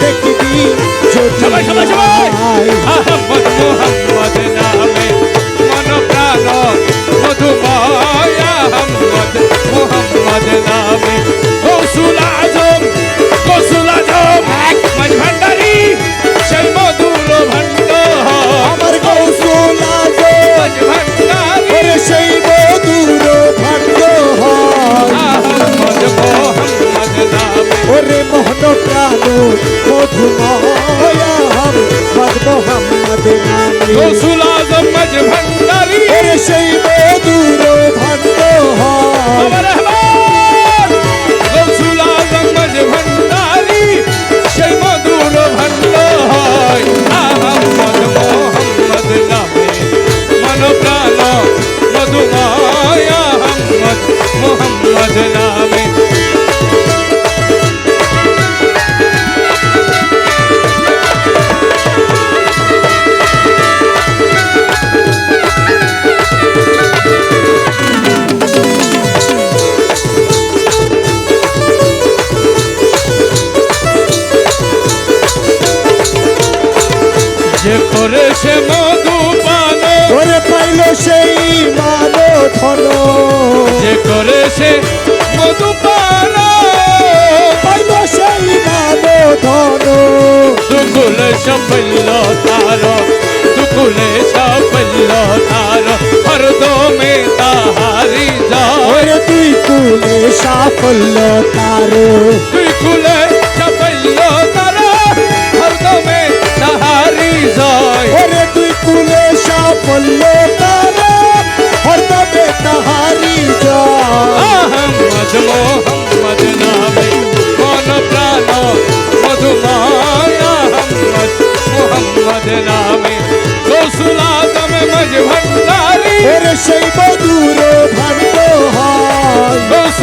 দেখবি যদি সবাই সবাই সবাই! আহমদ মোহাম্মদ নামে মন প্রাণ মধুময় আহমদ মোহাম্মদ নামে বধু নয় হবে মজ মোহাম্মদ কখনো যে করেছে মধুপান পাইল সেই মানধন দুকুলে সাফল্য তার দুকুলে সাফল্য তার হরদমে তাহারি যা। তুই কুলে সাফল্য তার। তুই কুলে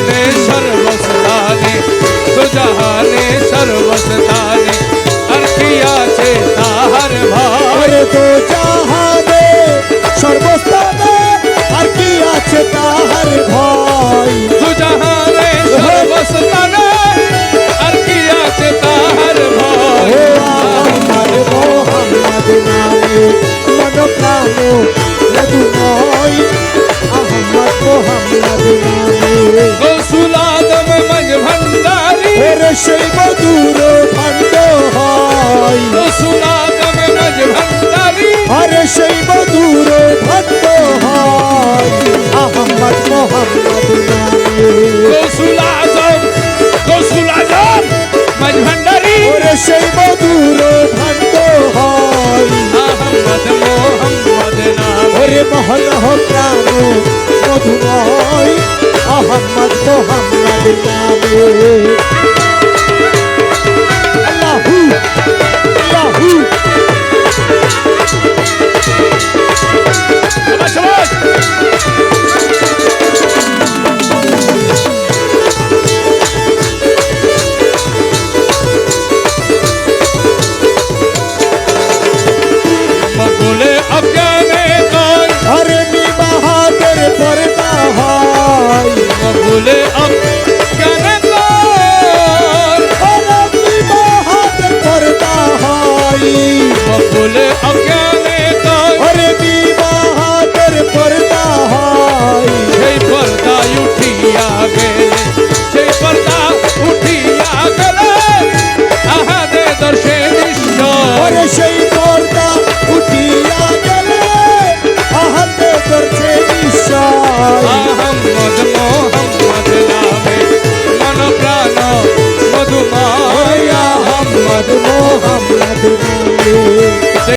Deus. হবে। ভুলে কেন করতা হয়। ভুলে অজ্ঞান